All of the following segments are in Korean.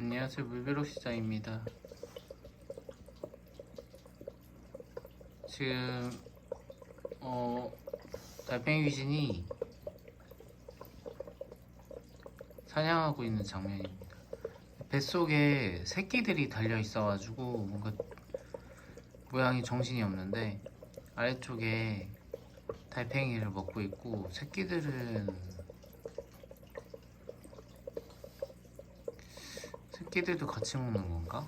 안녕하세요 물벼룩 시장입니다. 지금 어 달팽이 귀신이 사냥하고 있는 장면입니다. 뱃속에 새끼들이 달려 있어가지고 뭔가 모양이 정신이 없는데 아래쪽에 달팽이를 먹고 있고 새끼들은 새끼들도 같이 먹는 건가?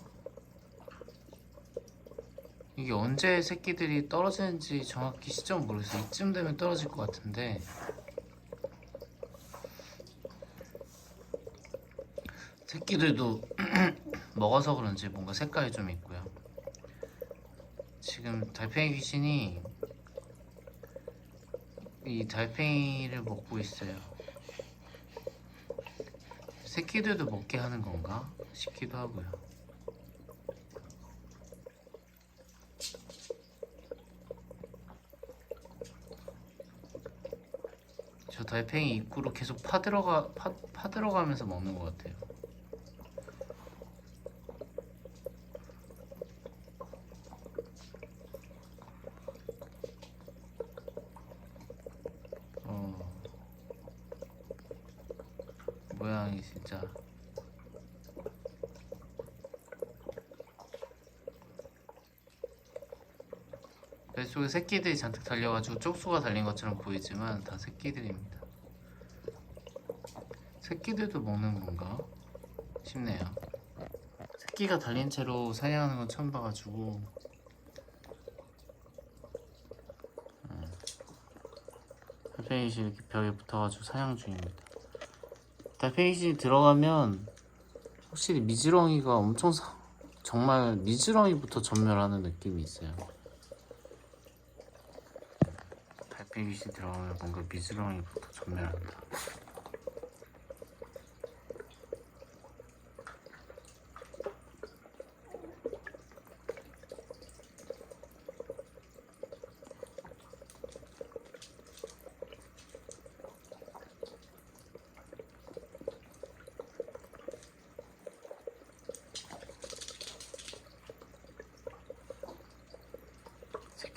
이게 언제 새끼들이 떨어지는지 정확히 시점 모르겠어요. 이쯤 되면 떨어질 것 같은데 새끼들도 먹어서 그런지 뭔가 색깔이 좀 있고요. 지금 달팽이 귀신이 이 달팽이를 먹고 있어요. 새끼들도 먹게 하는 건가 싶기도 하고요. 저 달팽이 입구로 계속 파들어가 파, 파들어가면서 먹는 것 같아요. 모양이 진짜 뱃속에 새끼들이 잔뜩 달려가지고 쪽수가 달린 것처럼 보이지만 다 새끼들입니다. 새끼들도 먹는 건가 싶네요. 새끼가 달린 채로 사냥하는 건 처음 봐가지고 음. 달팽이씨 이렇게 벽에 붙어가지고 사냥 중입니다. 달팽이씨 들어가면 확실히 미지렁이가 엄청 사... 정말 미지렁이부터 전멸하는 느낌이 있어요. 달팽이씨 들어가면 뭔가 미지렁이부터 전멸한다.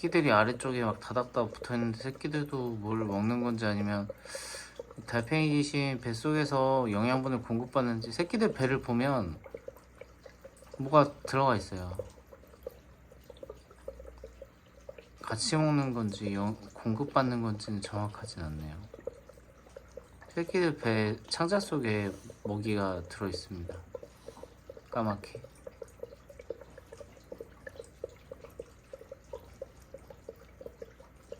새끼들이 아래쪽에 막 다닥다닥 붙어있는데 새끼들도 뭘 먹는 건지 아니면 달팽이 귀신 뱃속에서 영양분을 공급받는지 새끼들 배를 보면 뭐가 들어가 있어요. 같이 먹는 건지 영- 공급받는 건지는 정확하진 않네요. 새끼들 배 창자 속에 먹이가 들어 있습니다. 까맣게.